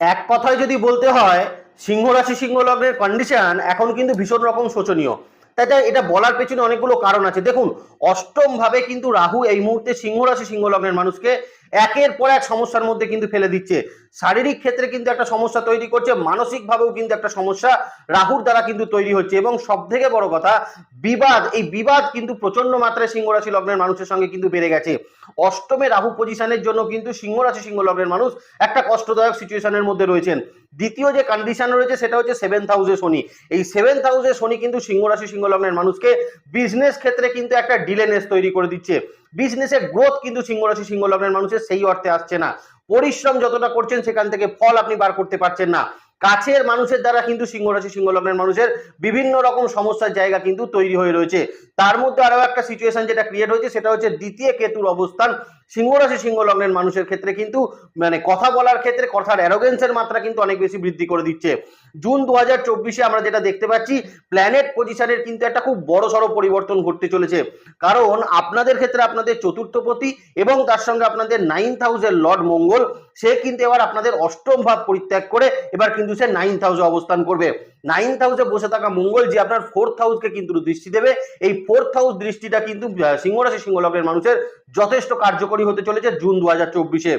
এক কথায় যদি বলতে হয়, সিংহ রাশি, সিংহ লগ্নের কন্ডিশন এখন কিন্তু ভীষণ রকম শোচনীয়। তাই তাই এটা বলার পেছনে অনেকগুলো কারণ আছে। দেখুন, অষ্টম ভাবে কিন্তু রাহু এই মুহূর্তে সিংহ রাশি, সিংহ লগ্নের মানুষকে একের পর এক সমস্যার মধ্যে কিন্তু ফেলে দিচ্ছে। শারীরিক ক্ষেত্রে কিন্তু একটা সমস্যা তৈরি করছে, মানসিকভাবেও কিন্তু একটা সমস্যা রাহুর দ্বারা কিন্তু তৈরি হচ্ছে। এবং সব থেকে বড় কথা, বিবাদ, এই বিবাদ কিন্তু প্রচণ্ড মাত্রায় সিংহ রাশি লগ্নের মানুষের সঙ্গে কিন্তু বেড়ে গেছে। অষ্টমে রাহু পজিশনের জন্য কিন্তু সিংহ রাশি সিংহ লগ্নের মানুষ একটা কষ্টদায়ক সিচুয়েশনের মধ্যে রয়েছেন। দ্বিতীয় যে কন্ডিশন রয়েছে, সেটা হচ্ছে সেভেন্থ হাউসে শনি। এই সেভেন্থ হাউসে শনি কিন্তু সিংহ রাশি সিংহ লগ্নের মানুষকে বিজনেস ক্ষেত্রে কিন্তু একটা ডিলেনেস তৈরি করে দিচ্ছে। বিজনেসের গ্রোথ কিন্তু সিংহ রাশি, সিংহ লগ্নের মানুষের সেই অর্থে আসছে না। পরিশ্রম যতটা করছেন সেখান থেকে ফল আপনি বার করতে পারছেন না। কাছের মানুষের দ্বারা কিন্তু সিংহ রাশি, সিংহ লগ্নের মানুষের বিভিন্ন রকম সমস্যার জায়গা কিন্তু তৈরি হয়ে রয়েছে। তার মধ্যে আরও একটা সিচুয়েশন যেটা ক্রিয়েট হয়েছে, সেটা হচ্ছে দ্বিতীয় কেতুর অবস্থান। সিংহ রাশি সিংহ লগ্নের মানুষের ক্ষেত্রে কিন্তু মানে কথা বলার ক্ষেত্রে কথার অ্যারোগেন্সের মাত্রা কিন্তু অনেক বেশি বৃদ্ধি করে দিচ্ছে। জুন দু হাজার আমরা যেটা দেখতে পাচ্ছি প্ল্যানেট পজিশনের কিন্তু একটা খুব বড় সড়ো পরিবর্তন ঘটতে চলেছে। কারণ আপনাদের ক্ষেত্রে আপনাদের চতুর্থ চতুর্থপতি এবং তার সঙ্গে আপনাদের নাইন্থ হাউসের লর্ড মঙ্গল, সে কিন্তু এবার আপনাদের অষ্টম ভাব পরিত্যাগ করে, এবার কিন্তু সে নাইন্থ হাউসে অবস্থান করবে। নাইন্থ হাউসে বসে থাকা মঙ্গল যে আপনার ফোর্থ হাউসকে কিন্তু দৃষ্টি দেবে। এই ফোর্থ হাউস দৃষ্টিটা কিন্তু সিংহরাশি, সিংহলগ্নের সিংহ লগ্নের মানুষের যথেষ্ট কার্যকরী হতে চলেছে জুন দু হাজার চব্বিশে।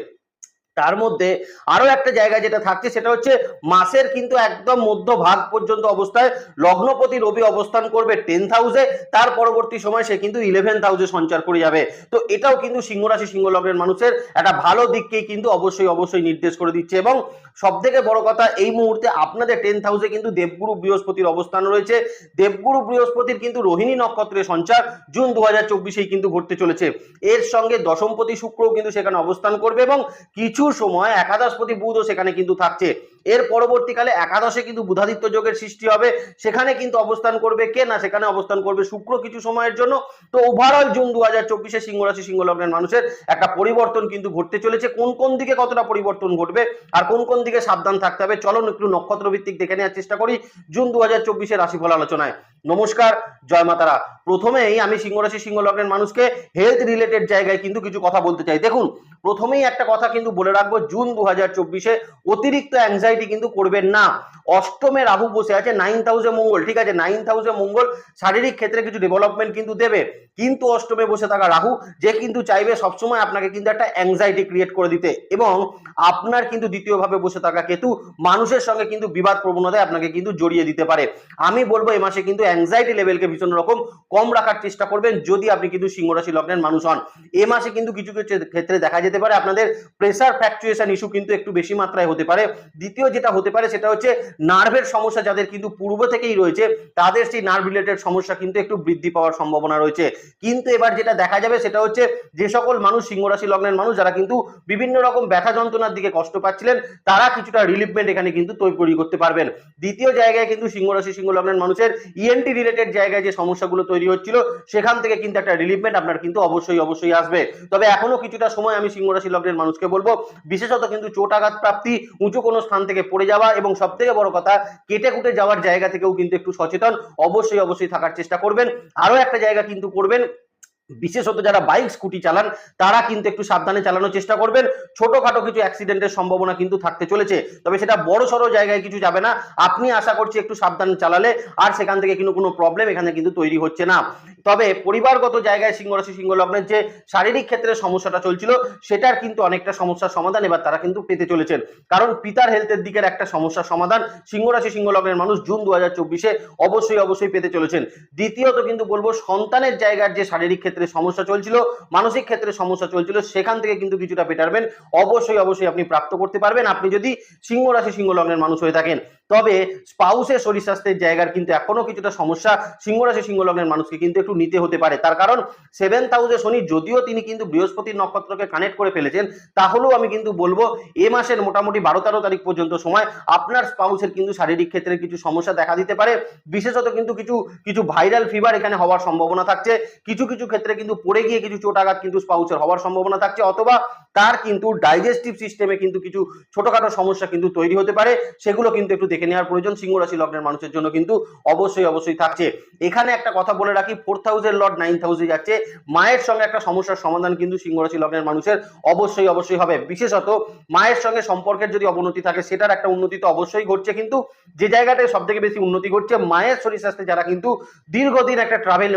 তার মধ্যে আরও একটা জায়গা যেটা থাকছে সেটা হচ্ছে মাসের কিন্তু একদম মধ্য ভাগ পর্যন্ত অবস্থায় লগ্নপতি রবি অবস্থান করবে টেন্থ হাউসে তার পরবর্তী সময় সে কিন্তু ইলেভেন্থ হাউসে সঞ্চার করে যাবে। তো এটাও কিন্তু সিংহ রাশি, সিংহ লগ্নের মানুষের একটা ভালো দিককেই কিন্তু অবশ্যই অবশ্যই নির্দেশ করে দিচ্ছে এবং সব থেকে বড় কথা, এই মুহূর্তে আপনাদের টেন্থ হাউসে কিন্তু দেবগুরু বৃহস্পতির অবস্থান রয়েছে। দেবগুরু বৃহস্পতির কিন্তু রোহিণী নক্ষত্রের সঞ্চার, জুন দু হাজার কিন্তু ঘটতে চলেছে। এর সঙ্গে দশমপতি শুক্রও কিন্তু সেখানে অবস্থান করবে এবং কিছু সময় একাদশপতি বুধও সেখানে কিন্তু থাকছে। এর পরবর্তীকালে একাদশে কিন্তু বুধাদিত্য যোগের সৃষ্টি হবে। সেখানে কিন্তু অবস্থান করবে কে? না, সেখানে অবস্থান করবে শুক্র কিছু সময়ের জন্য। তো ওভারঅল জুন দু হাজার চব্বিশে সিংহ রাশি সিংহ লগ্নের মানুষের একটা পরিবর্তন কিন্তু ঘটতে চলেছে। কোন কোন দিকে কতটা পরিবর্তন ঘটবে আর কোন কোন দিকে সাবধান থাকতে হবে, চলুন একটু নক্ষত্র ভিত্তিক দেখে নেওয়ার চেষ্টা করি জুন দু হাজার চব্বিশের রাশিফল আলোচনায়। নমস্কার, জয় মাতারা। প্রথমেই আমি সিংহ রাশি সিংহ লগ্নের মানুষকে হেলথ রিলেটেড জায়গায় কিন্তু কিছু কথা বলতে চাই। দেখুন, প্রথমেই একটা কথা কিন্তু বলে রাখব, জুন দু হাজার চব্বিশে অতিরিক্ত অ্যাংজাইটি কিন্তু করবেন না। অষ্টমে রাহু বসে আছে নাইন্থ হাউসে মঙ্গল, ঠিক আছে? নাইন্থ হাউসে মঙ্গল, শারীরিক ক্ষেত্রে কিছু ডেভেলপমেন্ট কিন্তু দেবে। কিন্তু অষ্টমে বসে থাকা রাহু, যে কিন্তু চাইবে সবসময় আপনাকে কিন্তু একটা অ্যাংজাইটি ক্রিয়েট করে দিতে। এবং আপনার কিন্তু দ্বিতীয়ভাবে বসে থাকা কেতু, মানুষের সঙ্গে কিন্তু বিবাদ প্রবণতায় আপনাকে কিন্তু জড়িয়ে দিতে পারে। আমি বলব, এ মাসে কিন্তু অ্যাংজাইটি লেভেলকে ভীষণ রকম কম রাখার চেষ্টা করবেন, যদি আপনি কিন্তু সিংহরাশি লগ্নের মানুষ হন। এ মাসে কিন্তু কিছু কিছু ক্ষেত্রে দেখা যেতে পারে, আপনাদের প্রেসার ফ্যাকচুয়েশন ইস্যু কিন্তু একটু বেশি মাত্রায় হতে পারে। দ্বিতীয় যেটা হতে পারে সেটা হচ্ছে নার্ভের সমস্যা যাদের কিন্তু পূর্ব থেকেই রয়েছে, তাদের সেই নার্ভ রিলেটেড সমস্যা কিন্তু একটু বৃদ্ধি পাওয়ার সম্ভাবনা রয়েছে। কিন্তু এবার যেটা দেখা যাবে সেটা হচ্ছে যে সকল মানুষ সিংহ রাশি লগ্নের মানুষ যারা কিন্তু বিভিন্ন রকম ব্যথা যন্ত্রণার দিকে কষ্ট পাচ্ছিলেন, তারা কিছুটা রিলিফমেন্ট এখানে কিন্তু তৈরি করতে পারবেন। দ্বিতীয় জায়গায় কিন্তু সিংহ রাশি সিংহ লগ্নের মানুষের ইএনটি রিলেটেড জায়গায় যে সমস্যাগুলো তৈরি হচ্ছিল, সেখান থেকে কিন্তু একটা রিলিফমেন্ট আপনার কিন্তু অবশ্যই অবশ্যই আসবে। তবে এখনও কিছুটা সময় আমি সিংহরাশি লগ্নের মানুষকে বলব, বিশেষত কিন্তু চোট আঘাত প্রাপ্তি, উঁচু কোনো স্থান থেকে পড়ে যাওয়া এবং সব থেকে বড় কথা, কেটে কুটে যাওয়ার জায়গা থেকেও কিন্তু একটু সচেতন অবশ্যই অবশ্যই থাকার চেষ্টা করবেন। আরও একটা জায়গা কিন্তু করবেন বিশেষত যারা বাইক, স্কুটি চালান, তারা কিন্তু একটু সাবধানে চালানোর চেষ্টা করবেন। ছোটখাটো কিছু অ্যাক্সিডেন্টের সম্ভাবনা কিন্তু থাকতে চলেছে। তবে সেটা বড় সড়ো জায়গায় কিছু যাবে না। আপনি আশা করছি একটু সাবধানে চালালে আর সেখান থেকে কিন্তু কোনো প্রবলেম এখানে কিন্তু তৈরি হচ্ছে না। তবে পরিবারগত জায়গায় সিংহ রাশি সিংহ লগ্নের যে শারীরিক ক্ষেত্রে সমস্যাটা চলছিল, সেটার কিন্তু অনেকটা সমস্যার সমাধান এবার তারা কিন্তু পেতে চলেছেন। কারণ পিতার হেলথের দিকের একটা সমস্যার সমাধান সিংহ রাশি সিংহ লগ্নের মানুষ জুন দু অবশ্যই অবশ্যই পেতে চলেছেন। দ্বিতীয়ত কিন্তু বলব, সন্তানের জায়গার যে শারীরিক ক্ষেত্রে সমস্যা চলছিল, মানসিক ক্ষেত্রে সমস্যা চলছিল, সেখান থেকে কিন্তু কিছুটা পেটারবেন অবশ্যই অবশ্যই আপনি প্রাপ্ত করতে পারবেন। আপনি যদি সিংহ রাশি, সিংহ লগ্নের মানুষ হয়ে থাকেন তবে স্পাউসের শরীর স্বাস্থ্যের জায়গার কিন্তু এখনও কিছুটা সমস্যা সিংহ রাশি সিংহ লগ্নের মানুষকে কিন্তু একটু নিতে হতে পারে। তার কারণ সেভেন্থ হাউসে শনি যদিও তিনি কিন্তু বৃহস্পতির নক্ষত্রকে কানেক্ট করে ফেলেছেন, তাহলেও আমি কিন্তু বলব এ মাসের মোটামুটি বারো তেরো তারিখ পর্যন্ত সময় আপনার স্পাউসের কিন্তু শারীরিক ক্ষেত্রে কিছু সমস্যা দেখা দিতে পারে। বিশেষত কিন্তু কিছু কিছু ভাইরাল ফিভার এখানে হওয়ার সম্ভাবনা থাকছে। কিছু কিছু ক্ষেত্রে কিন্তু পড়ে গিয়ে কিছু চোট আঘাত কিন্তু স্পাউসের হওয়ার সম্ভাবনা থাকছে। অথবা তার কিন্তু ডাইজেস্টিভ সিস্টেমে কিন্তু কিছু ছোটখাটো সমস্যা কিন্তু তৈরি হতে পারে। সেগুলো কিন্তু একটু দেখে নেওয়ার প্রয়োজন। সিংহ রাশি লগ্নের মানুষের জন্য কিন্তু অবশ্যই অবশ্যই থাকছে। এখানে একটা কথা বলে রাখি four thousand lot nine thousand যাচ্ছে। মায়ের সঙ্গে একটা সমস্যার সমাধান কিন্তু সিংহ রাশি লগ্নের মানুষের অবশ্যই অবশ্যই হবে। বিশেষত মায়ের সঙ্গে সম্পর্কের যদি অবনতি থাকে, সেটার একটা উন্নতি তো অবশ্যই ঘটছে। কিন্তু যে জায়গাটায় সব থেকে বেশি উন্নতি ঘটছে, মায়ের শরীর স্বাস্থ্যে যারা কিন্তু দীর্ঘদিন একটা ট্রাভেল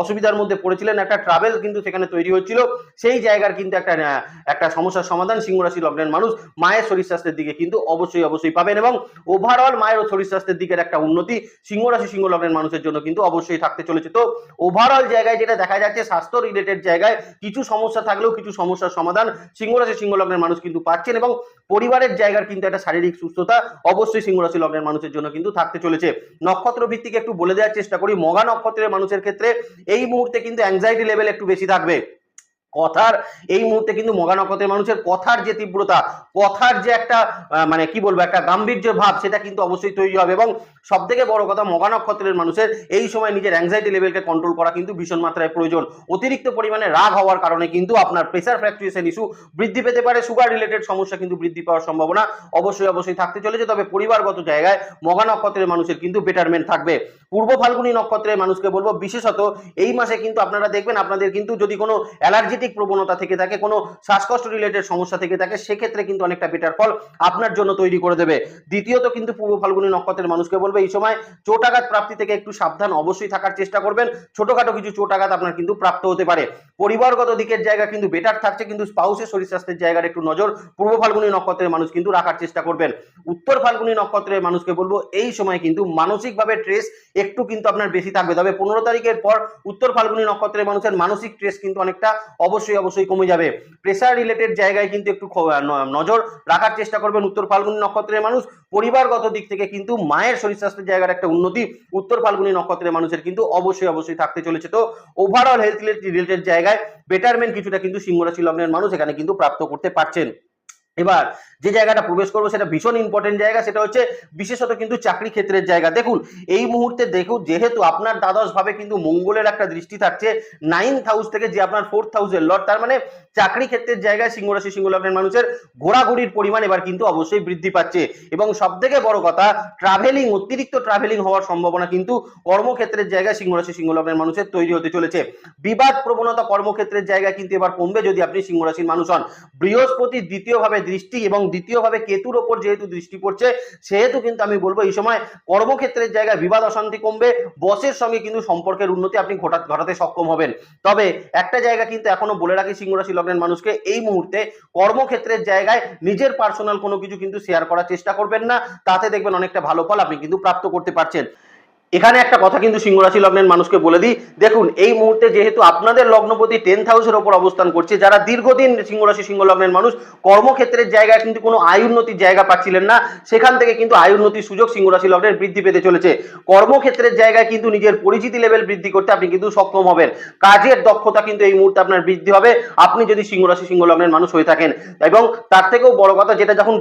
অসুবিধার মধ্যে পড়েছিলেন, একটা ট্রাভেল কিন্তু সেখানে তৈরি হচ্ছিল। সেই জায়গার কিন্তু একটা একটা সমস্যার সমাধান সিংহ রাশি লগ্নের মানুষ মায়ের শরীর স্বাস্থ্যের দিকে কিন্তু অবশ্যই অবশ্যই পাবেন এবং ওভারঅল মায়ের শরীর স্বাস্থ্যের দিকের একটা উন্নতি সিংহ রাশি, সিংহ লগ্নের মানুষের জন্য কিন্তু অবশ্যই থাকতে চলেছে। তো ওভারঅল জায়গায় যেটা দেখা যাচ্ছে, স্বাস্থ্য রিলেটেড জায়গায় কিছু সমস্যা থাকলেও কিছু সমস্যার সমাধান সিংহ রাশি, সিংহ লগ্নের মানুষ কিন্তু পাচ্ছেন এবং পরিবারের জায়গার কিন্তু একটা শারীরিক সুস্থতা অবশ্যই সিংহ রাশি লগ্নের মানুষের জন্য কিন্তু থাকতে চলেছে। নক্ষত্র ভিত্তিক একটু বলে দেওয়ার চেষ্টা করি, মগা নক্ষত্রের মানুষের ক্ষেত্রে এই মুহূর্তে কিন্তু অ্যাংজাইটি লেভেল একটু বেশি থাকবে। কথার, এই মুহূর্তে কিন্তু মগা মানুষের কথার যে তীব্রতা, কথার যে একটা মানে কি বলব, একটা গাম্ভীর্য ভাব, সেটা কিন্তু অবশ্যই তৈরি হবে এবং সব থেকে বড় কথা মগা নক্ষত্রের মানুষের এই সময় নিজের অ্যাংজাইটি লেভেলকে কন্ট্রোল করা কিন্তু ভীষণ মাত্রায় প্রয়োজন। অতিরিক্ত পরিমাণে রাগ হওয়ার কারণে কিন্তু আপনার প্রেসার ফ্ল্যাকচুয়েশন ইস্যু বৃদ্ধি পেতে পারে সুগার রিলেটেড সমস্যা কিন্তু বৃদ্ধি পাওয়ার সম্ভাবনা অবশ্যই অবশ্যই থাকতে চলেছে। তবে পরিবারগত জায়গায় মগা মানুষের কিন্তু বেটারমেন্ট থাকবে। পূর্ব ফাল্গুনী নক্ষত্রের মানুষকে বলব, বিশেষত এই মাসে কিন্তু আপনারা দেখবেন, আপনাদের কিন্তু যদি কোনো অ্যালার্জেটিক প্রবণতা থেকে থাকে, কোনো শ্বাসকষ্ট রিলেটেড সমস্যা থেকে থাকে, সেক্ষেত্রে কিন্তু অনেকটা বেটার ফল আপনার জন্য তৈরি করে দেবে। দ্বিতীয়ত কিন্তু পূর্ব ফাল্গুনী নক্ষত্রের মানুষকে বলব, এই সময় চোটাঘাত প্রাপ্তি থেকে একটু সাবধান অবশ্যই থাকার চেষ্টা করবেন। ছোটখাটো কিছু চোটাঘাত আপনার কিন্তু প্রাপ্ত হতে পারে। পরিবারগত দিকের জায়গা কিন্তু বেটার থাকছে, কিন্তু স্পাউসের শরীর স্বাস্থ্যের জায়গার একটু নজর পূর্ব ফাল্গুনী নক্ষত্রের মানুষ কিন্তু রাখার চেষ্টা করবেন। উত্তর ফাল্গুনী নক্ষত্রের মানুষকে বলব, এই সময় কিন্তু মানসিকভাবে ট্রেস একটু কিন্তু আপনার বেশি থাকবে। তবে পনেরো তারিখের পর উত্তর ফাল্গুনী নক্ষত্রের মানুষের মানসিক ট্রেস কিন্তু অনেকটা অবশ্যই অবশ্যই কমে যাবে। প্রেশার রিলেটেড জায়গায় কিন্তু একটু নজর রাখার চেষ্টা করবেন উত্তর ফাল্গুনি নক্ষত্রের মানুষ। পরিবারগত দিক থেকে কিন্তু মায়ের শরীর স্বাস্থ্যের জায়গার একটা উন্নতি উত্তর ফাল্গুনি নক্ষত্রের মানুষের কিন্তু অবশ্যই অবশ্যই থাকতে চলেছে। তো ওভারঅল হেলথ রিলেটেড জায়গায় বেটারমেন্ট কিছুটা কিন্তু সিংহরাশি লগ্নের মানুষ এখানে কিন্তু প্রাপ্ত করতে পারছেন। এবার যে জায়গাটা প্রবেশ করব সেটা ভীষণ ইম্পর্টেন্ট জায়গা, সেটা হচ্ছে বিশেষত কিন্তু চাকরি ক্ষেত্রের জায়গা। দেখুন, এই মুহূর্তে দেখুন, যেহেতু আপনার দ্বাদশ ভাবে কিন্তু মঙ্গলের একটা দৃষ্টি থাকছে নাইন্থ হাউস থেকে যে আপনার ফোর্থ হাউসের লর্ড তার মানে চাকরি ক্ষেত্রের জায়গায় সিংহ রাশি সিংহ লগ্নের মানুষের ঘোরাঘুরির পরিমাণ এবার কিন্তু অবশ্যই বৃদ্ধি পাচ্ছে। এবং সব থেকে বড় কথা ট্রাভেলিং অতিরিক্ত ট্রাভেলিং হওয়ার সম্ভাবনা কিন্তু কর্মক্ষেত্রের জায়গায় সিংহ রাশি সিংহ লগ্নের মানুষের তৈরি হতে চলেছে। বিবাদ প্রবণতা কর্মক্ষেত্রের জায়গায় কিন্তু এবার কমবে যদি আপনি সিংহ রাশির মানুষ হন। বৃহস্পতির দ্বিতীয়ভাবে দৃষ্টি এবং দ্বিতীয়ভাবে কেতুর ওপর যেহেতু দৃষ্টি পড়ছে, সেহেতু কিন্তু আমি বলব এই সময় কর্মক্ষেত্রের জায়গায় বিবাদ অশান্তি কমবে, বসের সঙ্গে কিন্তু সম্পর্কের উন্নতি আপনি ঘটা ঘটাতে সক্ষম হবেন। তবে একটা জায়গা কিন্তু এখনও বলে রাখি সিংহ রাশি লগ্নের মানুষকে, এই মুহূর্তে কর্মক্ষেত্রের জায়গায় নিজের পার্সোনাল কোনো কিছু কিন্তু শেয়ার করার চেষ্টা করবেন না, তাতে দেখবেন অনেকটা ভালো ফল আপনি কিন্তু প্রাপ্ত করতে পারছেন। এখানে একটা কথা কিন্তু সিংহ রাশি লগ্নের মানুষকে বলে দিই। দেখুন, এই মুহূর্তে যেহেতু আপনাদের লগ্নপতি টেন্থ হাউসের ওপর অবস্থান করছে, যারা দীর্ঘদিন সিংহ রাশি সিংহ লগ্নের মানুষ, কর্মক্ষেত্রের জায়গায় কিন্তু কোনো আয় উন্নতির জায়গা পাচ্ছিলেন না। সেখান থেকে কিন্তু আয় উন্নতির সুযোগ সিংহ রাশি লগ্নের বৃদ্ধি পেতে চলেছে। কর্মক্ষেত্রের জায়গায় কিন্তু নিজের পরিচিতি লেভেল বৃদ্ধি করতে আপনি কিন্তু সক্ষম হবেন। কাজের দক্ষতা কিন্তু এই মুহূর্তে আপনার বৃদ্ধি হবে। আপনি যদি সিংহ রাশি সিংহ লগ্নের মানুষ হয়ে থাকেন, এবং তার থেকেও বড় কথা যেটা যখন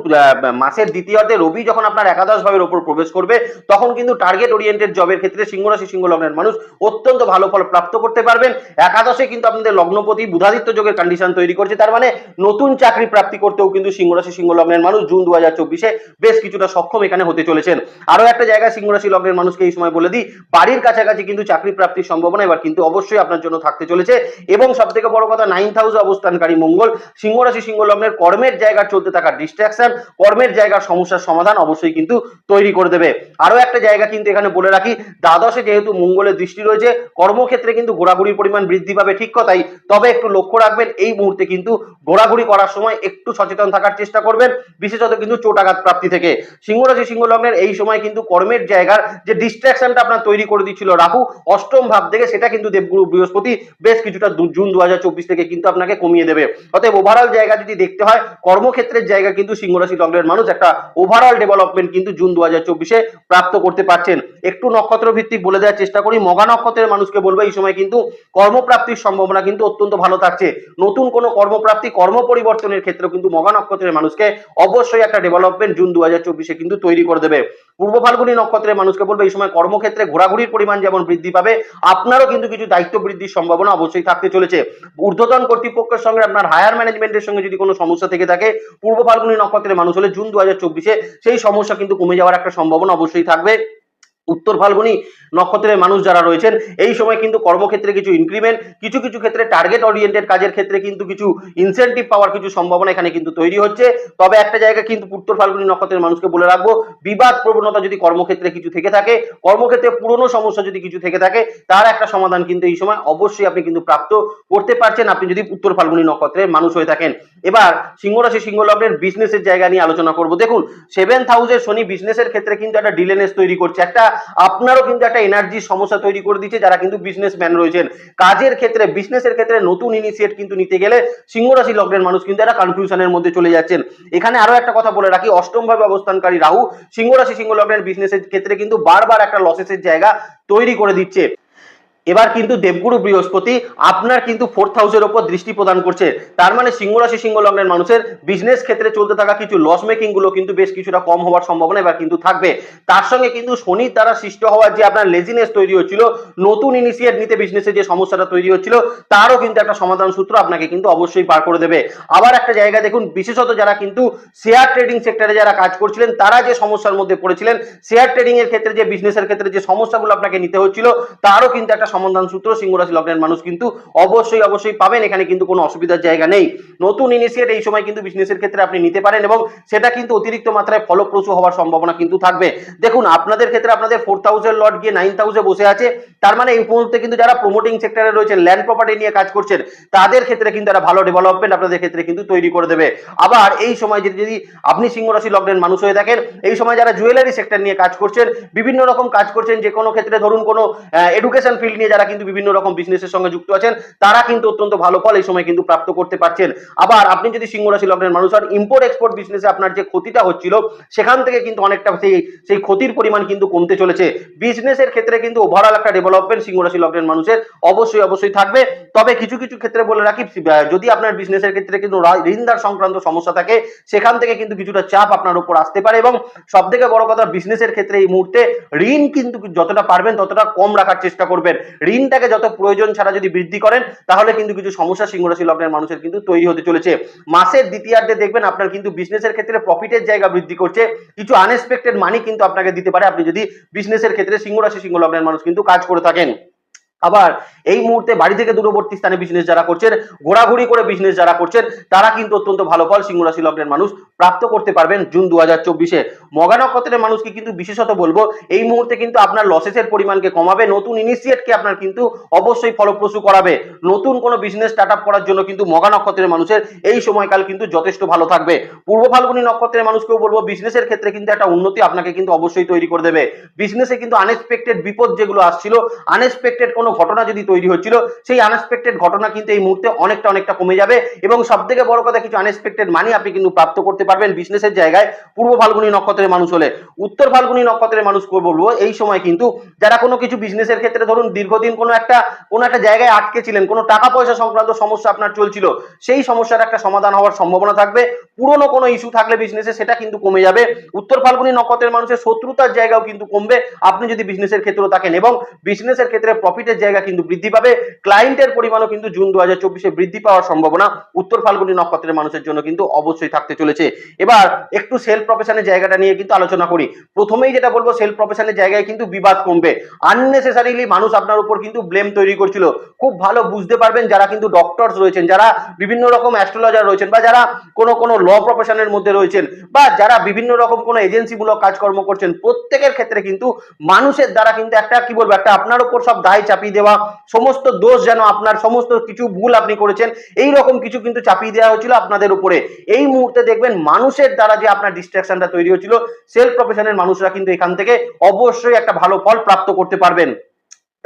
মাসের দ্বিতীয়ার্ধে রবি যখন আপনার একাদশ ভাবের ওপর প্রবেশ করবে, তখন কিন্তু টার্গেট ওরিয়েন্টেড জবের ক্ষেত্রে সিংহ রাশি, সিংহ লগ্নের মানুষ অত্যন্ত ভালো ফল প্রাপ্ত করতে পারবেন। একাদশে কিন্তু আপনাদের লগ্নপতি বুধাদিত্য যোগের কন্ডিশন তৈরি করছে। তার মানে নতুন চাকরি প্রাপ্তি করতেও কিন্তু সিংহ রাশি, সিংহ লগ্নের মানুষ জুন দু হাজার চব্বিশে বেশ কিছুটা সক্ষম এখানে হতে চলেছেন। আরও একটা জায়গায় সিংহ রাশি, লগ্নের মানুষকে এই সময় বলে দিই, বাড়ির কাছাকাছি কিন্তু চাকরি প্রাপ্তির সম্ভাবনা এবার কিন্তু অবশ্যই আপনার জন্য থাকতে চলেছে। এবং সব থেকে বড় কথা নাইন্থ হাউসে অবস্থানকারী মঙ্গল, সিংহ রাশি, সিংহ লগ্নের কর্মের জায়গা চলতে থাকা ডিস্ট্রাকশন কর্মের জায়গার সমস্যার সমাধান অবশ্যই কিন্তু তৈরি করে দেবে। আরও একটা জায়গা কিন্তু এখানে বলে রাখি দ্বাদশে যেহেতু মঙ্গলের দৃষ্টি রয়েছে, কর্মক্ষেত্রে কিন্তু ঘোরাঘুরির পরিমাণ বৃদ্ধি পাবে ঠিক কথাই। তবে একটু লক্ষ্য রাখবেন, এই মুহূর্তে কিন্তু ঘোরাঘুরি করার সময় একটু সচেতন থাকার চেষ্টা করবেন, বিশেষত কিন্তু চোটাঘাত প্রাপ্তি থেকে। সিংহ রাশি, সিংহ লগ্নের এই সময় কিন্তু কর্মের জায়গার যে ডিস্ট্রাকশনটা আপনার তৈরি করে দিচ্ছিল রাহু, অষ্টম ভাব থেকে সেটা কিন্তু দেবগুরু বৃহস্পতি বেশ কিছুটা জুন দু হাজার চব্বিশ থেকে কিন্তু আপনাকে কমিয়ে দেবে। অতএব ওভারঅল জায়গা যদি দেখতে হয়, কর্মক্ষেত্রের জায়গা কিন্তু সিংহ রাশি লগ্নের মানুষ একটা ওভারঅল ডেভেলপমেন্ট কিন্তু জুন দু প্রাপ্ত করতে পারছেন। একটু নক্ষত্র ভিত্তিক বলে দেওয়ার চেষ্টা করি। মগা নক্ষত্রের মানুষকে বলব, এই সময় কিন্তু কর্মপ্রাপ্তির সম্ভাবনা কিন্তু অত্যন্ত ভালো থাকছে। নতুন কোনো কর্মপ্রাপ্তি, কর্ম পরিবর্তনের ক্ষেত্রে কিন্তু মগা নক্ষত্রের মানুষকে অবশ্যই একটা ডেভেলপমেন্ট জুন দু হাজার চব্বিশে কিন্তু তৈরি করে দেবে। পূর্ব ফাল্গুনী নক্ষত্রের মানুষকে বলব, এই সময় কর্মক্ষেত্রে ঘোরাঘুরির পরিমাণ যেমন বৃদ্ধি পাবে, আপনারও কিন্তু কিছু দায়িত্ব বৃদ্ধির সম্ভাবনা অবশ্যই থাকতে চলেছে। ঊর্ধ্বতন কর্তৃপক্ষের সঙ্গে আপনার হায়ার ম্যানেজমেন্টের সঙ্গে যদি কোনো সমস্যা থেকে থাকে, পূর্ব ফাল্গুনী নক্ষত্রের মানুষ হলে জুন দু সেই সমস্যা কিন্তু কমে যাওয়ার একটা সম্ভাবনা অবশ্যই থাকবে। উত্তর ফাল্গুনি নক্ষত্রের মানুষ যারা রয়েছেন, এই সময় কিন্তু কর্মক্ষেত্রে কিছু ইনক্রিমেন্ট কিছু কিছু ক্ষেত্রে টার্গেট ওরিয়েন্টেড কাজের ক্ষেত্রে কিন্তু কিছু ইনসেন্টিভ পাওয়ার কিছু সম্ভাবনা এখানে কিন্তু তৈরি হচ্ছে। তবে একটা জায়গা কিন্তু উত্তর ফাল্গুনি নক্ষত্রের মানুষকে বলে রাখব, বিবাদ প্রবণতা যদি কর্মক্ষেত্রে কিছু থেকে থাকে, কর্মক্ষেত্রে পুরনো সমস্যা যদি কিছু থেকে থাকে, তার একটা সমাধান কিন্তু এই সময় অবশ্যই আপনি কিন্তু প্রাপ্ত করতে পারছেন। আপনি যদি উত্তর ফাল্গুনি নক্ষত্রের মানুষ হয়ে থাকেন, এবার সিংহ রাশি সিংহ লগ্নের বিজনেসের জায়গা নিয়ে আলোচনা করব। দেখুন সেভেন্থ হাউসের শনি বিজনেসের ক্ষেত্রে কিন্তু একটা ডিলেনেস তৈরি করছে। একটা আপনারও কিন্তু একটা এনার্জির সমস্যা তৈরি করে দিচ্ছে যারা কিন্তু বিজনেসম্যান রয়েছেন। কাজের ক্ষেত্রে বিজনেসের ক্ষেত্রে নতুন ইনিশিয়েট কিন্তু নিতে গেলে সিংহরাশি লগ্নের মানুষ কিন্তু একটা কনফিউশনের মধ্যে চলে যাচ্ছেন। এখানে আরও একটা কথা বলে রাখি, অষ্টম ভাবে অবস্থানকারী রাহু সিংহরাশি সিংহ লগ্নের বিজনেসের ক্ষেত্রে কিন্তু বারবার একটা লসেসের জায়গা তৈরি করে দিচ্ছে। এবার কিন্তু দেবগুরু বৃহস্পতি আপনার কিন্তু ফোর্থ হাউসের ওপর দৃষ্টি প্রদান করছে। তার মানে সিংহ রাশি, সিংহ লগ্নের মানুষের বিজনেস ক্ষেত্রে চলতে থাকা কিছু লস মেকিংগুলো কিন্তু বেশ কিছুটা কম হওয়ার সম্ভাবনা এবার কিন্তু থাকবে। তার সঙ্গে কিন্তু শনির দ্বারা সৃষ্ট হওয়ার যে আপনার লেজিনেস তৈরি হচ্ছিল, নতুন ইনিশিয়েট নিতে বিজনেসে যে সমস্যাটা তৈরি হচ্ছিল, তারও কিন্তু একটা সমাধান সূত্র আপনাকে কিন্তু অবশ্যই পার করে দেবে। আবার একটা জায়গা দেখুন, বিশেষত যারা কিন্তু শেয়ার ট্রেডিং সেক্টরে যারা কাজ করছিলেন, তারা যে সমস্যার মধ্যে পড়েছিলেন শেয়ার ট্রেডিং এর ক্ষেত্রে যে বিজনেসের ক্ষেত্রে যে সমস্যাগুলো আপনাকে নিতে হচ্ছিল, তারও কিন্তু একটা সমাধান সূত্র সিংহ রাশি লগ্নের মানুষ কিন্তু অবশ্যই অবশ্যই পাবেন। এখানে কিন্তু কোনো অসুবিধার জায়গা নেই। নতুন ইনিশিয়েট এই সময় কিন্তু বিজনেসের ক্ষেত্রে আপনি নিতে পারেন এবং সেটা কিন্তু অতিরিক্ত মাত্রায় ফলপ্রসূ হওয়ার সম্ভাবনা কিন্তু থাকবে। দেখুন, আপনাদের ক্ষেত্রে আপনাদের ফোর থাউজেন্ড লট গিয়ে নাইন থাউজেন্ড বসে আছে। তার মানে এই মুহূর্তে কিন্তু যারা প্রমোটিং সেক্টরে রয়েছেন ল্যান্ড প্রপার্টি নিয়ে কাজ করছেন, তাদের ক্ষেত্রে কিন্তু একটা ভালো ডেভেলপমেন্ট আপনাদের ক্ষেত্রে কিন্তু তৈরি করে দেবে। আবার এই সময় যদি যদি আপনি সিংহ রাশি লগ্নের মানুষ হয়ে থাকেন, এই সময় যারা জুয়েলারি সেক্টর নিয়ে কাজ করছেন, বিভিন্ন রকম কাজ করছেন যে কোনো ক্ষেত্রে ধরুন কোনো এডুকেশন ফিল্ড নিয়ে যারা কিন্তু বিভিন্ন রকম বিজনেসের সঙ্গে যুক্ত আছেন, তারা কিন্তু অত্যন্ত ভালো ফল এই সময় কিন্তু প্রাপ্ত করতে পারছেন। আবার আপনি যদি সিংহ রাশি লগ্নের মানুষ হন ইম্পোর্ট এক্সপোর্ট বিজনেসে আপনার যে ক্ষতিটা হচ্ছিল, সেখান থেকে কিন্তু অনেকটা সেই সেই ক্ষতির পরিমাণ কিন্তু কমতে চলেছে। বিজনেসের ক্ষেত্রে কিন্তু ওভারঅল একটা ডেভেলপমেন্ট সিংহ রাশি লগ্নের মানুষের অবশ্যই অবশ্যই থাকবে। তবে কিছু কিছু ক্ষেত্রে বলে রাখি যদি আপনার বিজনেসের ক্ষেত্রে কিন্তু ঋণদার সংক্রান্ত সমস্যা থাকে, সেখান থেকে কিন্তু কিছুটা চাপ আপনার উপর আসতে পারে এবং সব থেকে বড় কথা বিজনেসের ক্ষেত্রে এই মুহূর্তে ঋণ কিন্তু যতটা পারবেন, ততটা কম রাখার চেষ্টা করবেন। ঋণটাকে যত প্রয়োজন ছাড়া যদি বৃদ্ধি করেন, তাহলে কিন্তু কিছু সমস্যা সিংহ রাশি লগ্নের মানুষের কিন্তু তৈরি হতে চলেছে। মাসের দ্বিতীয়ার্ধে দেখবেন আপনার কিন্তু বিজনেসের ক্ষেত্রে প্রফিটের জায়গা বৃদ্ধি করছে। কিছু আনএক্সপেক্টেড মানি কিন্তু আপনাকে দিতে পারে। আপনি যদি বিজনেসের ক্ষেত্রে সিংহ রাশি সিংহ লগ্নের মানুষ কিন্তু কাজ করে থাকেন। আবার এই মুহূর্তে বাড়ি থেকে দূরবর্তী স্থানে বিজনেস যারা করছেন, ঘোরাঘুরি করে বিজনেস যারা করছেন, তারা কিন্তু অত্যন্ত ভালো ফল সিংহ রাশি লগ্নের মানুষ প্রাপ্ত করতে পারবেন জুন দু হাজার চব্বিশে। মগা মানুষকে কিন্তু বিশেষত বলব, এই মুহূর্তে কিন্তু আপনার লসেসের পরিমাণকে কমাবে, নতুন ইনিশিয়েটকে আপনার কিন্তু অবশ্যই ফলপ্রসূ করাবে। নতুন কোনো বিজনেস স্টার্ট আপ করার জন্য কিন্তু মগা নক্ষত্রের মানুষের এই সময়কাল কিন্তু যথেষ্ট ভালো থাকবে। পূর্ব ফাল্গুনী নক্ষত্রের মানুষকেও বলব বিজনেসের ক্ষেত্রে কিন্তু একটা উন্নতি আপনাকে কিন্তু অবশ্যই তৈরি করে দেবে। বিজনেসে কিন্তু আনএক্সপেক্টেড বিপদ যেগুলো আসছিল আনএক্সপেক্টেড কোনো ঘটনা যদি তৈরি হচ্ছিল, সেই আনএক্সপেক্টেড ঘটনা কিন্তু এই মুহূর্তে অনেকটা অনেকটা কমে যাবে। এবং সব থেকে বড় কথা, কিছু আনএক্সপেক্টেড মানি আপনি কিন্তু প্রাপ্ত করতে পারবেন বিজনেসের জায়গায়। পূর্ব ফাল্গুনী নক্ষত্রের মানুষ হলে উত্তর ফাল্গুনী নক্ষত্রের মানুষ বলব, এই সময় কিন্তু যারা কোনো কিছু বিজনেসের ক্ষেত্রে, ধরুন দীর্ঘদিন কোনো একটা কোনো একটা জায়গায় আটকে ছিলেন, কোনো টাকা পয়সা সংক্রান্ত সমস্যা আপনার চলছিল, সেই সমস্যার একটা সমাধান হওয়ার সম্ভাবনা থাকবে। পুরনো কোনো ইস্যু থাকলে বিজনেসে সেটা কিন্তু কমে যাবে। উত্তর ফাল্গুনি নক্ষত্রের মানুষের শত্রুতার জায়গাও কিন্তু কমবে। আপনি যদি বিজনেসের ক্ষেত্রে থাকেন এবং বিজনেসের ক্ষেত্রে প্রফিটের জায়গা কিন্তু বৃদ্ধি পাবে। ক্লায়েন্টের পরিমাণও কিন্তু জুন দু হাজার চব্বিশে বৃদ্ধি পাওয়ার সম্ভাবনা। উত্তর ফাল্গুনী নক্ষত্রের মানুষের জন্য কিন্তু অবশ্যই থাকতে চলেছে। এবার একটু সেলফ প্রফেশনের জায়গাটা নিয়ে কিন্তু আলোচনা করি। প্রথমেই যেটা বলব সেলফ প্রফেশনের জায়গায় কিন্তু বিবাদ কমবে। আননেসেসারিলি মানুষ আপনার উপর কিন্তু ব্লেম তৈরি করছিল। খুব ভালো বুঝতে পারবেন যারা কিন্তু ডক্টরস রয়েছেন, যারা বিভিন্ন রকম অ্যাস্ট্রোলজার রয়েছেন বা যারা কোনো কোনো ল প্রফেশনের মধ্যে রয়েছেন বা যারা বিভিন্ন রকম কোনো এজেন্সিমূলক কাজকর্ম করছেন, প্রত্যেকের ক্ষেত্রে কিন্তু মানুষের দ্বারা কিন্তু একটা, কি বলব, একটা আপনার উপর সব দায় চাপিয়ে দেওয়া, সমস্ত দোষ যেন আপনার, সমস্ত কিছু ভুল আপনি করেছেন, এই রকম কিছু কিন্তু চাপিয়ে দেওয়া হয়েছিল আপনাদের উপরে। এই মুহূর্তে দেখবেন মানুষের দ্বারা যে আপনার ডিস্ট্রাকশনটা তৈরি হয়েছিল সেলফ প্রফেশনের মানুষরা কিন্তু এখান থেকে অবশ্যই একটা ভালো ফল প্রাপ্ত করতে পারবেন।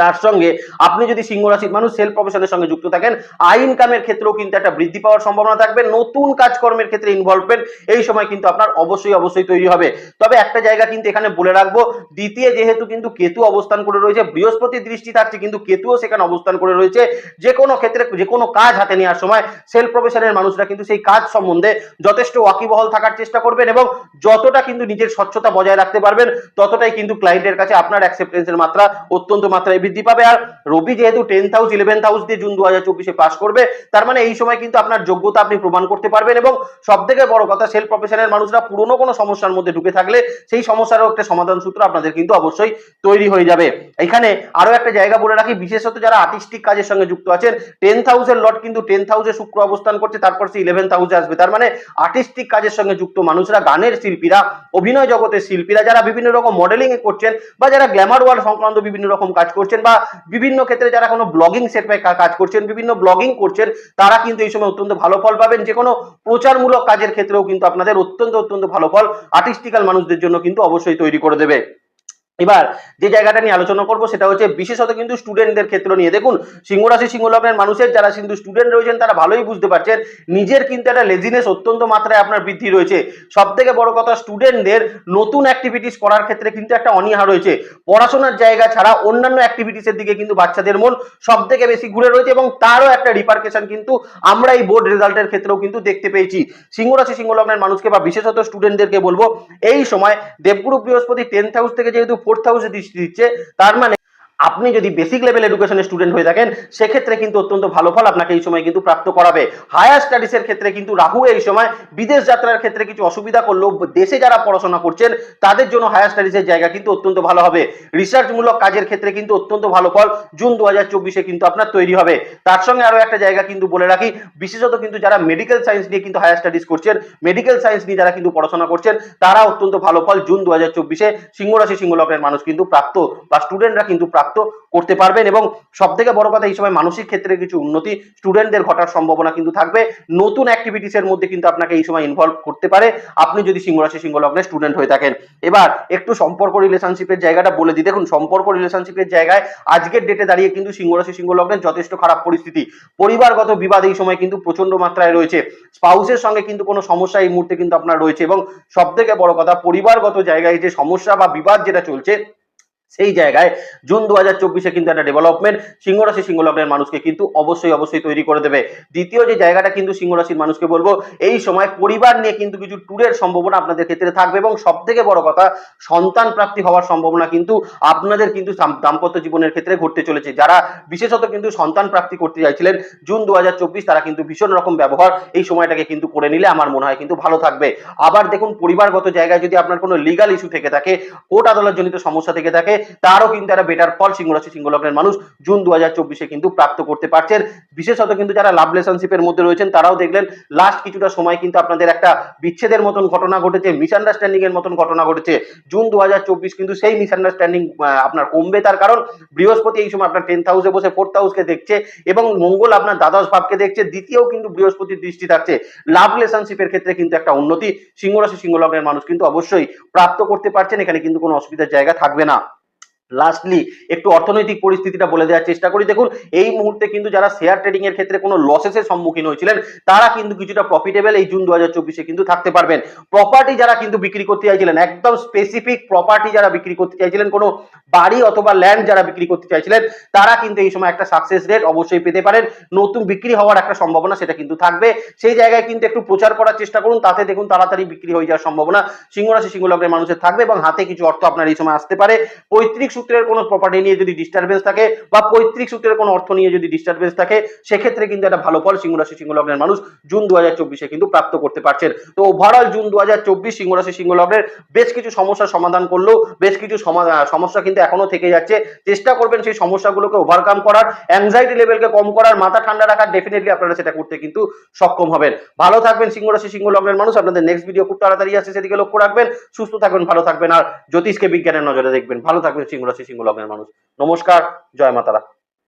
তার সঙ্গে আপনি যদি সিংহ রাশির মানুষ সেলফ প্রফেশনের সঙ্গে যুক্ত থাকেন আই ইনকামের ক্ষেত্রেও কিন্তু একটা বৃদ্ধি পাওয়ার সম্ভাবনা থাকবে। নতুন কাজকর্মের ক্ষেত্রে ইনভলভমেন্ট এই সময় কিন্তু আপনার অবশ্যই অবশ্যই তৈরি হবে। তবে একটা জায়গা কিন্তু এখানে বলে রাখব, দ্বিতীয় যেহেতু কিন্তু কেতু অবস্থান করে রয়েছে বৃহস্পতির দৃষ্টি থাকছে, কিন্তু কেতুও সেখানে অবস্থান করে রয়েছে। যে কোনো ক্ষেত্রে যে কোনো কাজ হাতে নেওয়ার সময় সেলফ প্রফেশনের মানুষরা কিন্তু সেই কাজ সম্বন্ধে যথেষ্ট ওয়াকিবহল থাকার চেষ্টা করবেন এবং যতটা কিন্তু নিজের স্বচ্ছতা বজায় রাখতে পারবেন, ততটাই কিন্তু ক্লায়েন্টের কাছে আপনার অ্যাকসেপ্টেন্সের মাত্রা অত্যন্ত মাত্রায় বৃদ্ধি পাবে। আর রবি যেহেতু টেন্থ হাউস ইলেভেন্থ হাউস দিয়ে জুন দু হাজার পাস করবে, তার মানে এই সময় কিন্তু আপনার যোগ্যতা আপনি প্রমাণ করতে পারবেন এবং সব থেকে বড় কথা সেলফ প্রফেশনের মানুষরা পুরনো কোনো সমস্যার মধ্যে ঢুকে থাকলে সেই সমস্যারও একটা সমাধান সূত্র আপনাদের কিন্তু অবশ্যই তৈরি হয়ে যাবে। এখানে আরও একটা জায়গা বলে রাখি, বিশেষত যারা আর্টিস্টিক কাজের সঙ্গে যুক্ত আছেন টেন্থ হাউসের লট কিন্তু টেন্থ হাউসে শুক্র অবস্থান করছে, তারপর সে ইলেভেন্থ হাউসে আসবে। তার মানে আর্টিস্টিক কাজের সঙ্গে যুক্ত মানুষরা, গানের শিল্পীরা, অভিনয় জগতের শিল্পীরা, যারা বিভিন্ন রকম মডেলিং করছেন বা যারা গ্ল্যামার ওয়ার্ল্ড সংক্রান্ত বিভিন্ন রকম কাজ করছেন বা বিভিন্ন ক্ষেত্রে যারা কোনো ব্লগিং সেটে কাজ করছেন, বিভিন্ন ব্লগিং করছেন, তারা কিন্তু এই সময় অত্যন্ত ভালো ফল পাবেন। যে কোনো প্রচারমূলক কাজের ক্ষেত্রেও কিন্তু আপনাদের অত্যন্ত অত্যন্ত ভালো ফল আর্টিস্টিক্যাল মানুষদের জন্য কিন্তু অবশ্যই তৈরি করে দেবে। এবার যে জায়গাটা নিয়ে আলোচনা করব সেটা হচ্ছে বিশেষত কিন্তু স্টুডেন্টদের ক্ষেত্র নিয়ে। দেখুন, সিংহরাশি, সিংহলগ্নের মানুষের যারা কিন্তু স্টুডেন্ট রয়েছেন, তারা ভালোই বুঝতে পারছেন, নিজের কিন্তু একটা লেজিনেস অত্যন্ত মাত্রায় আপনার বৃদ্ধি রয়েছে। সব থেকে বড় কথা স্টুডেন্টদের নতুন অ্যাক্টিভিটিস করার ক্ষেত্রে কিন্তু একটা অনীহা রয়েছে। পড়াশোনার জায়গা ছাড়া অন্যান্য অ্যাক্টিভিটিসের দিকে কিন্তু বাচ্চাদের মন সব থেকে বেশি ঘুরে রয়েছে এবং তারও একটা রিপার্কেশন কিন্তু আমরা এই বোর্ড রেজাল্টের ক্ষেত্রেও কিন্তু দেখতে পেয়েছি। সিংহরাশি, সিংহলগ্নের মানুষকে বা বিশেষত স্টুডেন্টদেরকে বলব, এই সময় দেবগুরু বৃহস্পতি টেন্থ হাউস থেকে যেহেতু ফোর্থ থাউজেন্ড দিচ্ছে তার মানে আপনি যদি বেসিক লেভেল এডুকেশনের স্টুডেন্ট হয়ে থাকেন, সেক্ষেত্রে কিন্তু অত্যন্ত ভালো ফল আপনাকে এই সময় কিন্তু প্রাপ্ত করাবে। হায়ার স্টাডিজের ক্ষেত্রে কিন্তু রাহু এই সময় বিদেশ যাত্রার ক্ষেত্রে কিছু অসুবিধা করলেও দেশে যারা পড়াশোনা করছেন, তাদের জন্য হায়ার স্টাডিজের জায়গা কিন্তু অত্যন্ত ভালো হবে। রিসার্চমূলক কাজের ক্ষেত্রে কিন্তু অত্যন্ত ভালো ফল জুন দু হাজার কিন্তু আপনার তৈরি হবে। তার সঙ্গে আরও একটা জায়গা কিন্তু বলে রাখি, বিশেষত কিন্তু যারা মেডিকেল সায়েন্স নিয়ে কিন্তু হায়ার স্টাডিজ করছেন মেডিকেল সায়েন্স নিয়ে যারা কিন্তু পড়াশোনা করছেন, তারা অত্যন্ত ভালো ফল জুন দু হাজার চব্বিশে সিংহরাশি সিংহলগ্নের মানুষ কিন্তু প্রাপ্ত বা স্টুডেন্টরা কিন্তু প্রাপ্ত করতে পারবেন এবং সব থেকে বড় কথা এই সময় মানসিক ক্ষেত্রে কিছু উন্নতি স্টুডেন্টদের ঘটার সম্ভাবনা কিন্তু থাকবে। নতুন অ্যাক্টিভিটিস এর মধ্যে কিন্তু আপনাকে এই সময় ইনভলভ করতে পারে। আপনি যদি সিংহরাশি, সিংহলগ্নের স্টুডেন্ট হয়ে থাকেন। এবার একটু সম্পর্ক রিলেশনশিপের জায়গাটা বলে দিই। দেখুন, সম্পর্ক রিলেশনশিপের জায়গায় আজকের ডেটে দাঁড়িয়ে কিন্তু সিংহরাশি, সিংহলগ্নের যথেষ্ট খারাপ পরিস্থিতি। পরিবারগত বিবাদ এই সময় কিন্তু প্রচণ্ড মাত্রায় রয়েছে। স্পাউসের সঙ্গে কিন্তু কোনো সমস্যা এই মুহূর্তে কিন্তু আপনার রয়েছে এবং সব থেকে বড় কথা পরিবারগত জায়গায় যে সমস্যা বা বিবাদ যেটা চলছে সেই জায়গায় জুন দু হাজার চব্বিশে কিন্তু একটা ডেভেলপমেন্ট সিংহরাশি সিংহলগ্নের মানুষকে কিন্তু অবশ্যই অবশ্যই তৈরি করে দেবে। দ্বিতীয় যে জায়গাটা কিন্তু সিংহরাশির মানুষকে বলব, এই সময় পরিবার নিয়ে কিন্তু কিছু ট্যুরের সম্ভাবনা আপনাদের ক্ষেত্রে থাকবে এবং সব থেকে বড় কথা, সন্তান প্রাপ্তি হওয়ার সম্ভাবনা কিন্তু আপনাদের কিন্তু দাম- দাম্পত্য জীবনের ক্ষেত্রে ঘটতে চলেছে। যারা বিশেষত কিন্তু সন্তান প্রাপ্তি করতে চাইছিলেন, জুন দু হাজার চব্বিশ তারা কিন্তু ভীষণ রকম ব্যবহার এই সময়টাকে কিন্তু করে নিলে আমার মনে হয় কিন্তু ভালো থাকবে। আবার দেখুন, পরিবারগত জায়গায় যদি আপনার কোনো লিগাল ইস্যু থেকে থাকে কোর্ট আদালত জনিত সমস্যা থেকে থাকে তারও কিন্তু একটা বেটার ফল সিংহরাশি সিংহলগ্নের মানুষ। জুন দু হাজার চব্বিশে কিন্তু প্রাপ্ত করতে পারছেন। বিশেষত কিন্তু যারা লাভ রিলেশনশিপের মধ্যে রয়েছেন, তারাও দেখলেন লাস্ট কিছুটা সময় কিন্তু আপনাদের একটা বিচ্ছেদের মতন ঘটনা ঘটেছে মিসআন্ডারস্ট্যান্ডিং এর মতন ঘটনা ঘটেছে। জুন দু হাজার চব্বিশ কিন্তু সেই মিসআন্ডারস্ট্যান্ডিং আপনার কমবে তার কারণ বৃহস্পতি এই সময় আপনার টেন্থ হাউসে বসে ফোর্থ হাউসকে দেখছে এবং মঙ্গল আপনার দ্বাদশ ভাবকে দেখছে দ্বিতীয় কিন্তু বৃহস্পতির দৃষ্টি থাকছে। লাভ রিলেশনশিপের ক্ষেত্রে কিন্তু একটা উন্নতি, সিংহরাশি, সিংহলগ্নের মানুষ কিন্তু অবশ্যই প্রাপ্ত করতে পারছেন, এখানে কিন্তু কোনো অসুবিধার জায়গা থাকবে না। লাস্টলি একটু অর্থনৈতিক পরিস্থিতিটা বলে দেওয়ার চেষ্টা করি। দেখুন, এই মুহূর্তে কিন্তু যারা শেয়ার ট্রেডিং এর ক্ষেত্রে কোনো লসেসের সম্মুখীন হয়েছিলেন, তারা কিন্তু কিছুটা প্রফিটেবল এই জুন দু হাজার চব্বিশে কিন্তু থাকতে পারবেন। প্রপার্টি যারা কিন্তু বিক্রি করতে চাইছিলেন, একদম স্পেসিফিক প্রপার্টি যারা বিক্রি করতে চাইছিলেন, কোনো বাড়ি অথবা ল্যান্ড যারা বিক্রি করতে চাইছিলেন, তারা কিন্তু এই সময় একটা সাকসেস রেট অবশ্যই পেতে পারেন। নতুন বিক্রি হওয়ার একটা সম্ভাবনা সেটা কিন্তু থাকবে। সেই জায়গায় কিন্তু একটু প্রচার করার চেষ্টা করুন, তাতে দেখুন তাড়াতাড়ি বিক্রি হয়ে যাওয়ার সম্ভাবনা সিংহরাশি সিংহলগ্নের মানুষের থাকবে এবং হাতে কিছু অর্থ আপনার এই সময় আসতে পারে। পৈতৃক সূত্রের কোনো প্রপার্টি নিয়ে যদি ডিস্টারবেন্স থাকে বা পৈতৃক সূত্রের কোনো অর্থ নিয়ে যদি ডিস্টারবেন্স থাকে, সেক্ষেত্রে কিন্তু একটা ভালো ফল সিংহরাশি সিংহলগ্নের মানুষ জুন দু হাজার চব্বিশে কিন্তু প্রাপ্ত করতে পারছেন। তো ওভারঅল জুন দু হাজার চব্বিশ সিংহরাশি সিংহলগ্নের বেশ কিছু সমস্যার সমাধান করলেও বেশ কিছু সমস্যা কিন্তু এখনও থেকে যাচ্ছে। চেষ্টা করবেন সেই সমস্যাগুলোকে ওভারকাম করার অ্যাংজাইটি লেভেলকে কম করার, মাথা ঠান্ডা রাখার ডেফিনেটলি আপনারা সেটা করতে কিন্তু সক্ষম হবেন। ভালো থাকবেন সিংহরাশি সিংহলগ্নের মানুষ, আপনাদের নেক্সট ভিডিও খুব তাড়াতাড়ি আসছে, সেদিকে লক্ষ্য রাখবেন, সুস্থ থাকবেন, ভালো থাকবেন, আর জ্যোতিষকে বিজ্ঞানের নজরে দেখবেন। ভালো থাকবেন সিংহরাশি সিংহলগ্নের মানুষ। নমস্কার জয় মাতারা।